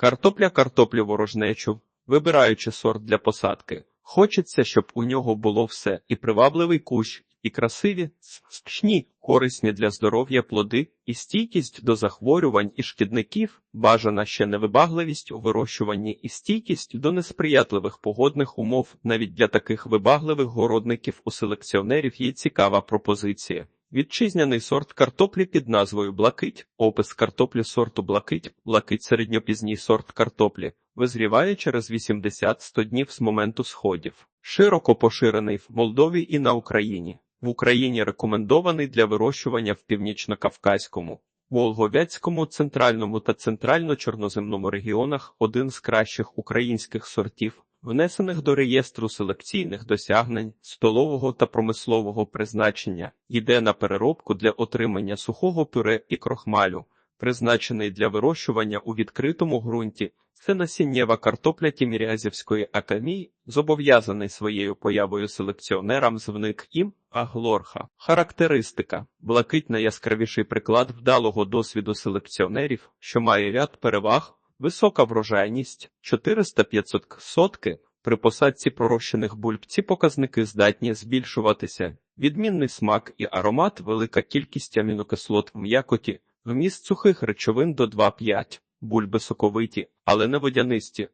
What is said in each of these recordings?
Картопля картоплю ворожнечу, вибираючи сорт для посадки. Хочеться, щоб у нього було все і привабливий кущ, і красиві, смачні, корисні для здоров'я плоди, і стійкість до захворювань і шкідників, бажана ще невибагливість у вирощуванні і стійкість до несприятливих погодних умов. Навіть для таких вибагливих городників у селекціонерів є цікава пропозиція. Вітчизняний сорт картоплі під назвою Блакить, опис картоплі сорту Блакить, Блакить середньопізній сорт картоплі, визріває через 80-100 днів з моменту сходів. Широко поширений в Молдові і на Україні. В Україні рекомендований для вирощування в північно-кавказькому, Волговецькому, центральному та центрально-чорноземному регіонах один з кращих українських сортів, внесених до реєстру селекційних досягнень столового та промислового призначення, йде на переробку для отримання сухого пюре і крохмалю, призначений для вирощування у відкритому ґрунті. Це насіннєва картопля Тімірязівської академії, зобов'язаний своєю появою селекціонерам звник ім Аглорха. Характеристика блакить найяскравіший приклад вдалого досвіду селекціонерів, що має ряд переваг, висока врожайність 400-500 сотки. При посадці пророщених бульб ці показники здатні збільшуватися. Відмінний смак і аромат, велика кількість амінокислот в м'якоті, вміст сухих речовин до 2,5. Бульби соковиті, але не водянисті.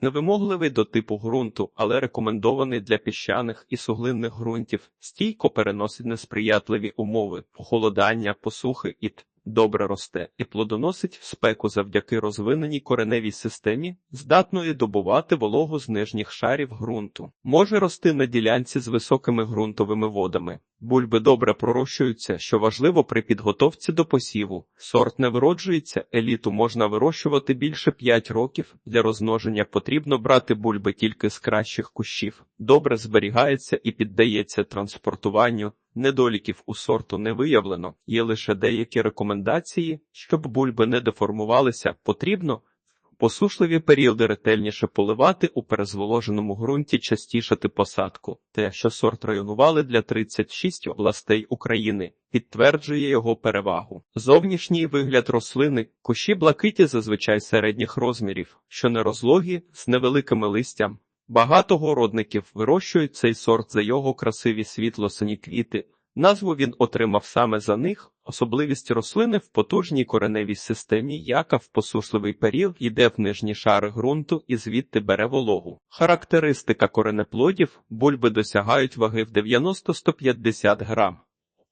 Невимогливий до типу ґрунту, але рекомендований для піщаних і суглинних ґрунтів, стійко переносить несприятливі умови, похолодання, посухи і т. Добре росте і плодоносить в спеку завдяки розвиненій кореневій системі, здатної добувати вологу з нижніх шарів ґрунту. Може рости на ділянці з високими ґрунтовими водами. Бульби добре пророщуються, що важливо при підготовці до посіву. Сорт не вироджується, еліту можна вирощувати більше 5 років. Для розмноження потрібно брати бульби тільки з кращих кущів. Добре зберігається і піддається транспортуванню. Недоліків у сорту не виявлено, є лише деякі рекомендації, щоб бульби не деформувалися, потрібно посушливі періоди ретельніше поливати у перезволоженому ґрунті, частішати посадку. Те, що сорт районували для 36 областей України, підтверджує його перевагу. Зовнішній вигляд рослини, кущі блакиті зазвичай середніх розмірів, що не розлогі, з невеликими листям. Багато городників вирощують цей сорт за його красиві світло-сині квіти. Назву він отримав саме за них, особливість рослини в потужній кореневій системі, яка в посушливий період йде в нижні шари ґрунту і звідти бере вологу. Характеристика коренеплодів бульби досягають ваги в 90-150 грам,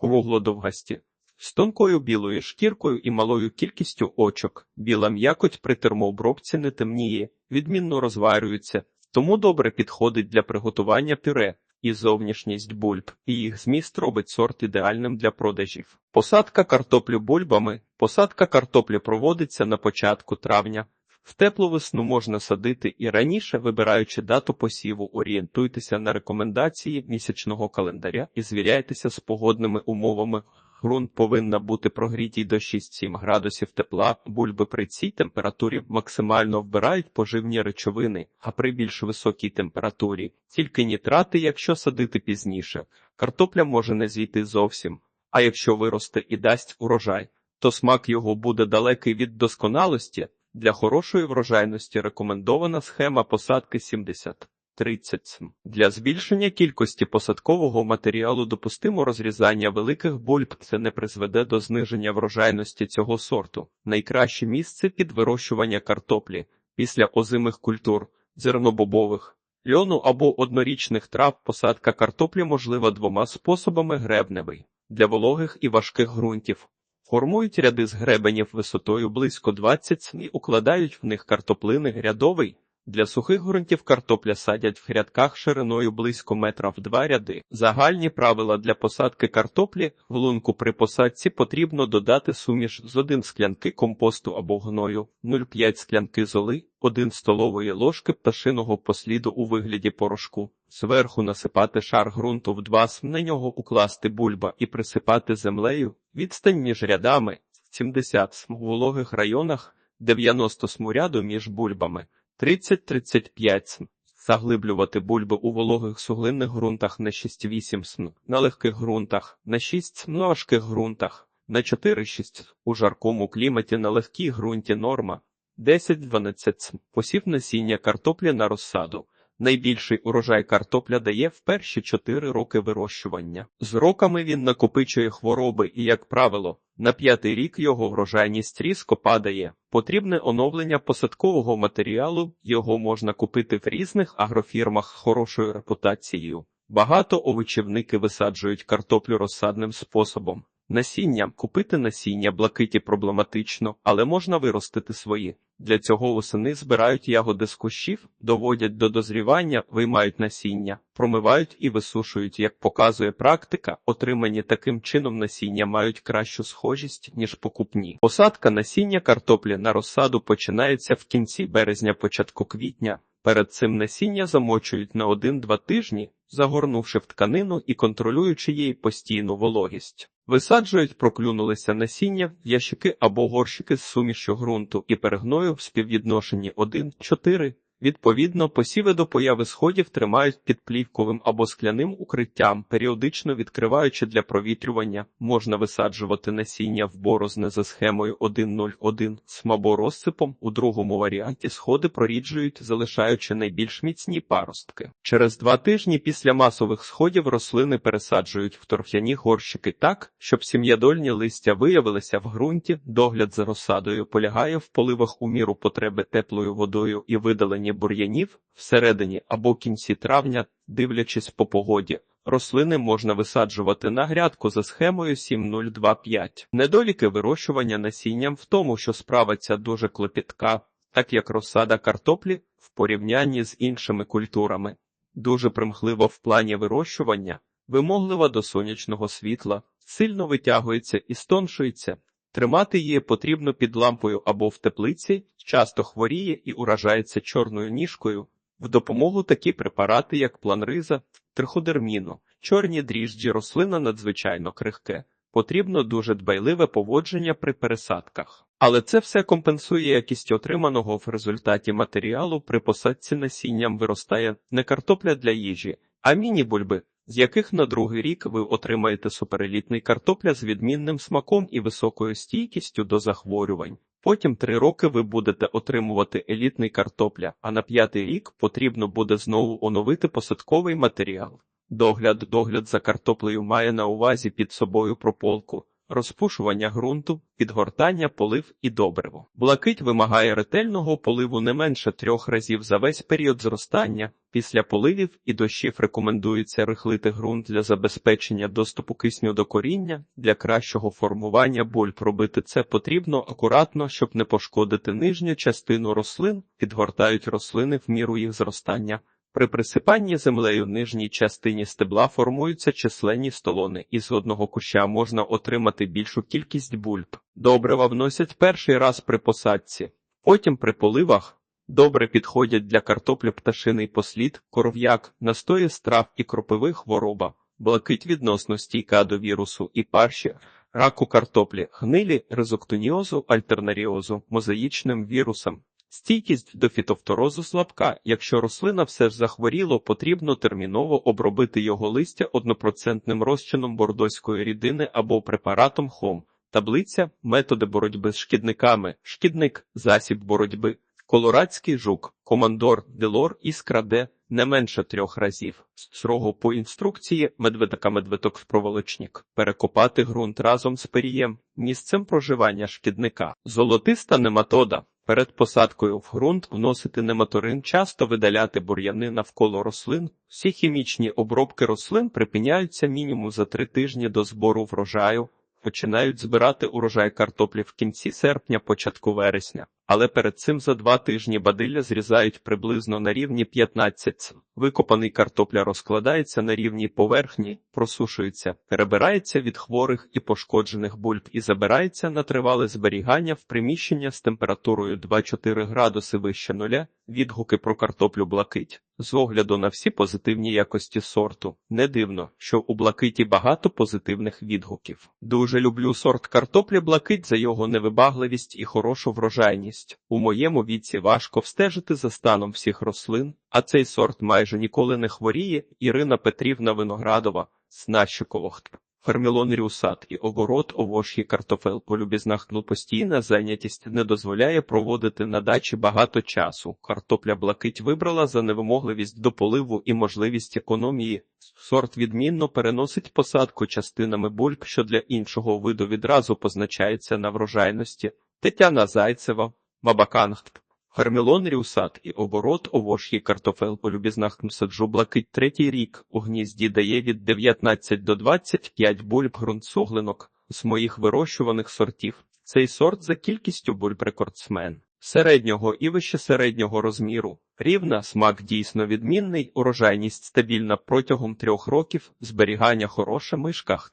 круглодовгасті, з тонкою білою шкіркою і малою кількістю очок. Біла м'якоть при термообробці не темніє, відмінно розварюється, тому добре підходить для приготування пюре і зовнішність бульб, і їх зміст робить сорт ідеальним для продажів. Посадка картоплю бульбами. Посадка картоплі проводиться на початку травня. В теплу весну можна садити і раніше, вибираючи дату посіву, орієнтуйтеся на рекомендації місячного календаря і звіряйтеся з погодними умовами. Грунт повинна бути прогрітій до 6-7 градусів тепла. Бульби при цій температурі максимально вбирають поживні речовини, а при більш високій температурі тільки нітрати, якщо садити пізніше. Картопля може не зійти зовсім. А якщо виросте і дасть урожай, то смак його буде далекий від досконалості. Для хорошої врожайності рекомендована схема посадки 70. 30. Для збільшення кількості посадкового матеріалу допустимо розрізання великих бульб. Це не призведе до зниження врожайності цього сорту. Найкраще місце під вирощування картоплі після озимих культур, зернобобових, льону або однорічних трав посадка картоплі можлива двома способами гребневий. Для вологих і важких ґрунтів. Формують ряди з гребенів висотою близько 20 см і укладають в них картоплини рядовий. Для сухих ґрунтів картопля садять в грядках шириною близько метра в два ряди. Загальні правила для посадки картоплі в лунку при посадці потрібно додати суміш з 1 склянки компосту або гною, 0,5 склянки золи, 1 столової ложки пташиного посліду у вигляді порошку. Зверху насипати шар ґрунту в 2 см, на нього укласти бульба і присипати землею. Відстань між рядами 70 см в вологих районах, 90 см ряду між бульбами. 30-35 см. Заглиблювати бульби у вологих суглинних ґрунтах на 6-8 см, на легких ґрунтах на 6 см, на важких ґрунтах на 4-6 У жаркому кліматі на легкій ґрунті норма 10-12 посів насіння картоплі на розсаду. Найбільший урожай картопля дає в перші 4 роки вирощування. З роками він накопичує хвороби і, як правило, на п'ятий рік його врожайність різко падає. Потрібне оновлення посадкового матеріалу, його можна купити в різних агрофірмах з хорошою репутацією. Багато овочівники висаджують картоплю розсадним способом. Насіння купити насіння блакиті проблематично, але можна виростити свої. Для цього восени збирають ягоди з кущів, доводять до дозрівання, виймають насіння, промивають і висушують. Як показує практика, отримані таким чином насіння мають кращу схожість, ніж покупні. Посадка насіння картоплі на розсаду починається в кінці березня, початку квітня. Перед цим насіння замочують на 1-2 тижні, загорнувши в тканину і контролюючи її постійну вологість. Висаджують проклюнулися насіння ящики або горщики з сумішю ґрунту і перегною в співвідношенні 1-4. Відповідно, посіви до появи сходів тримають під плівковим або скляним укриттям, періодично відкриваючи для провітрювання, можна висаджувати насіння в борозне за схемою 1.01 з або розсипом. У другому варіанті сходи проріджують, залишаючи найбільш міцні паростки. Через два тижні після масових сходів рослини пересаджують в торф'яні горщики так, щоб сім'ядольні листя виявилися в ґрунті. Догляд за розсадою полягає в поливах у міру потреби теплою водою і видалення бур'янів всередині або кінці травня, дивлячись по погоді. Рослини можна висаджувати на грядку за схемою 7025. Недоліки вирощування насінням в тому, що справа ця дуже клопітка, так як розсада картоплі в порівнянні з іншими культурами. Дуже примхливо в плані вирощування, вимоглива до сонячного світла, сильно витягується і стоншується. Тримати її потрібно під лампою або в теплиці, часто хворіє і уражається чорною ніжкою. В допомогу такі препарати, як планриза, триходерміну, чорні дріжджі рослина надзвичайно крихке. Потрібно дуже дбайливе поводження при пересадках. Але це все компенсує якість отриманого в результаті матеріалу при посадці насінням виростає не картопля для їжі, а міні-бульби, з яких на другий рік ви отримаєте суперелітний картопля з відмінним смаком і високою стійкістю до захворювань. Потім три роки ви будете отримувати елітний картопля, а на п'ятий рік потрібно буде знову оновити посадковий матеріал. Догляд догляд за картоплею має на увазі під собою прополку, розпушування ґрунту, підгортання, полив і добриво. Блакить вимагає ретельного поливу не менше трьох разів за весь період зростання. Після поливів і дощів рекомендується рихлити ґрунт для забезпечення доступу кисню до коріння. Для кращого формування бульб робити це потрібно акуратно, щоб не пошкодити нижню частину рослин, підгортають рослини в міру їх зростання. При присипанні землею в нижній частині стебла формуються численні столони, і з одного куща можна отримати більшу кількість бульб. Добрива вносять перший раз при посадці, потім при поливах. Добре підходять для картоплі пташиний послід, коров'як, настої страв і кропиви хвороба, блакить відносно стійка до вірусу і парші, раку картоплі, гнилі, резоктоніозу, альтернаріозу, мозаїчним вірусам. Стійкість до фітофторозу слабка. Якщо рослина все ж захворіло, потрібно терміново обробити його листя однопроцентним розчином бордоської рідини або препаратом хом. Таблиця методи боротьби з шкідниками, шкідник, засіб боротьби, колорадський жук, командор, делор, іскра Д не менше трьох разів. Строго по інструкції медведика медведок проволочник. Перекопати ґрунт разом з перієм, місцем проживання шкідника. Золотиста нематода. Перед посадкою в ґрунт вносити нематорин, часто видаляти бур'яни навколо рослин. Всі хімічні обробки рослин припиняються мінімум за три тижні до збору врожаю. Починають збирати урожай картоплі в кінці серпня, початку вересня, але перед цим за два тижні бадилля зрізають приблизно на рівні 15 см. Викопаний картопля розкладається на рівній поверхні, просушується, перебирається від хворих і пошкоджених бульб і забирається на тривале зберігання в приміщення з температурою 2-4 градуси вище нуля. Відгуки про картоплю блакить. З огляду на всі позитивні якості сорту, не дивно, що у блакиті багато позитивних відгуків. Дуже люблю сорт картоплі блакить за його невибагливість і хорошу врожайність. У моєму віці важко встежити за станом всіх рослин, а цей сорт майже ніколи не хворіє. Ірина Петрівна Виноградова, Снащиковохт. Фермілон рюсат і огород овощі картофел полюбізнахну постійна зайнятість не дозволяє проводити на дачі багато часу. Картопля блакить вибрала за невимогливість до поливу і можливість економії. Сорт відмінно переносить посадку частинами бульб, що для іншого виду відразу позначається на врожайності. Тетяна Зайцева, Бабакангт. Фермілон рюсат і оборот овощі картофел по любізнах саджу блакить третій рік. У гнізді дає від 19 до 25 бульб ґрунтсуглинок з моїх вирощуваних сортів. Цей сорт за кількістю бульб рекордсмен. Середнього і вище середнього розміру. Рівна, смак дійсно відмінний, урожайність стабільна протягом трьох років, зберігання хороша мишках.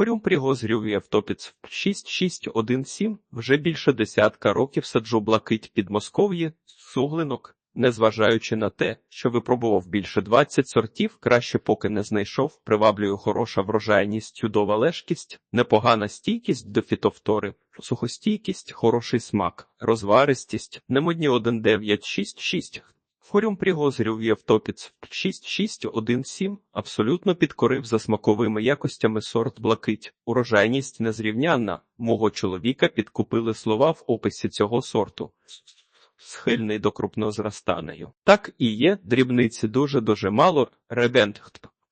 Хорюм пригозрює в топіц 6617, вже більше десятка років саджу блакить під Москов'ї, суглинок, незважаючи на те, що випробував більше 20 сортів, краще поки не знайшов, приваблює хороша врожайність, чудова лежкість, непогана стійкість до фітовтори, сухостійкість, хороший смак, розваристість, немодні 1966. Хорюм пригозрює в топіц 6617, абсолютно підкорив за смаковими якостями сорт блакить. Урожайність незрівнянна. Мого чоловіка підкупили слова в описі цього сорту. Схильний до крупнозрастанею. Так і є, дрібниці дуже-дуже мало. Ребент.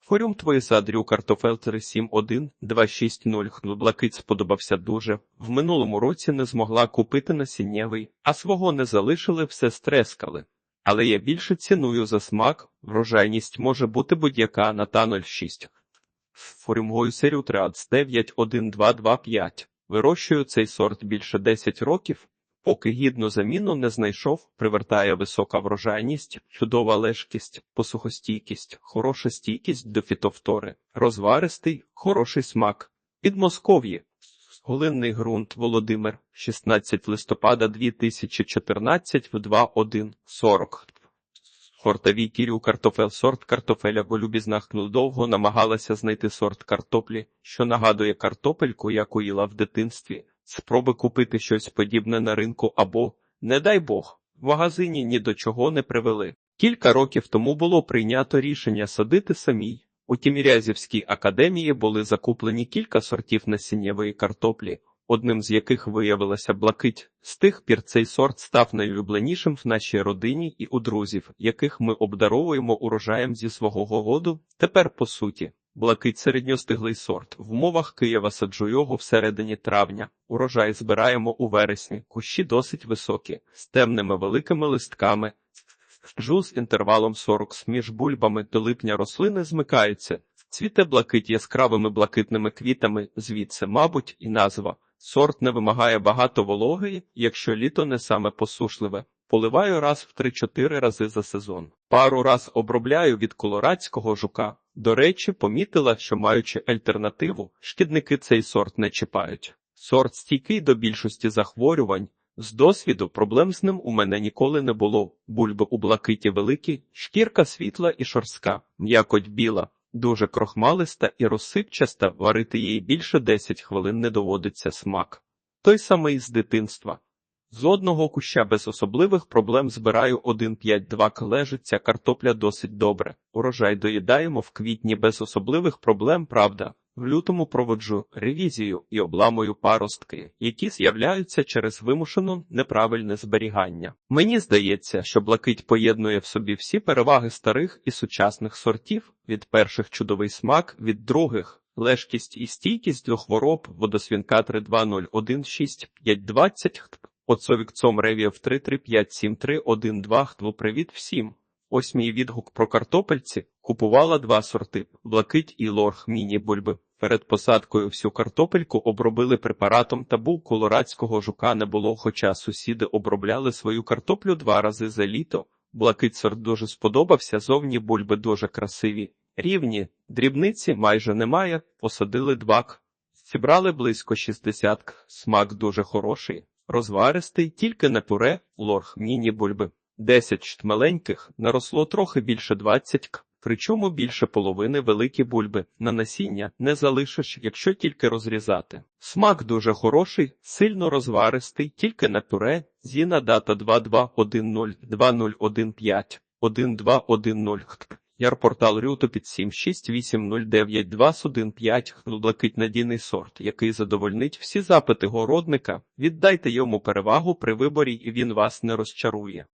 Форюм твої садрю картофел 371 260 блакить сподобався дуже. В минулому році не змогла купити насіннєвий, а свого не залишили, все стрескали. Але я більше ціную за смак, врожайність може бути будь-яка на та 06. Форюмгою серію Триадс 91225. Вирощую цей сорт більше 10 років, поки гідну заміну не знайшов, привертає висока врожайність, чудова лежкість, посухостійкість, хороша стійкість до фітовтори, розваристий, хороший смак. Підмосков'ї. Голинний ґрунт Володимир, 16 листопада 2014 в 2.1.40. Хортовій кірю картофель сорт картофеля в любізнах довго намагалася знайти сорт картоплі, що нагадує картопельку, яку їла в дитинстві. Спроби купити щось подібне на ринку або, не дай Бог, в магазині ні до чого не привели. Кілька років тому було прийнято рішення садити самій. У Тімірязівській академії були закуплені кілька сортів насіннєвої картоплі, одним з яких виявилася блакить. З тих пір цей сорт став найулюбленішим в нашій родині і у друзів, яких ми обдаровуємо урожаєм зі свого городу. Тепер, по суті, блакить середньостиглий сорт. В умовах Києва саджу його всередині травня. Урожай збираємо у вересні, кущі досить високі, з темними великими листками. Жу з інтервалом 40 між бульбами до липня рослини змикаються. Цвіте блакить яскравими блакитними квітами, звідси, мабуть, і назва. Сорт не вимагає багато вологи, якщо літо не саме посушливе. Поливаю раз в 3-4 рази за сезон. Пару раз обробляю від колорадського жука. До речі, помітила, що маючи альтернативу, шкідники цей сорт не чіпають. Сорт стійкий до більшості захворювань. З досвіду проблем з ним у мене ніколи не було. Бульби у блакиті великі, шкірка світла і шорстка, м'якоть біла, дуже крохмалиста і розсипчаста, варити її більше 10 хвилин не доводиться смак. Той самий з дитинства. З одного куща без особливих проблем збираю 1,5-2 клежиця, картопля досить добре. Урожай доїдаємо в квітні без особливих проблем, правда. В лютому проводжу ревізію і обламую паростки, які з'являються через вимушено неправильне зберігання. Мені здається, що блакить поєднує в собі всі переваги старих і сучасних сортів, від перших чудовий смак, від других лежкість і стійкість до хвороб, водосвінка 32016 Оцовік цом ревів 3357312 Привіт всім! Ось мій відгук про картопельці. Купувала два сорти блакить і лорг міні-бульби. Перед посадкою всю картопельку обробили препаратом табу колорадського жука не було, хоча сусіди обробляли свою картоплю два рази за літо. Блакить сорт дуже сподобався, зовні бульби дуже красиві. Рівні, дрібниці майже немає, посадили двак. Зібрали близько 60 смак дуже хороший, розваристий, тільки на пюре, лорг міні-бульби. 10 маленьких наросло трохи більше 20 к. Причому більше половини великі бульби на насіння не залишиш, якщо тільки розрізати. Смак дуже хороший, сильно розваристий, тільки на пюре. Зіна дата 22102015 1210. Ярпортал Рюту під 768809215 блакить надійний сорт, який задовольнить всі запити городника. Віддайте йому перевагу при виборі і він вас не розчарує.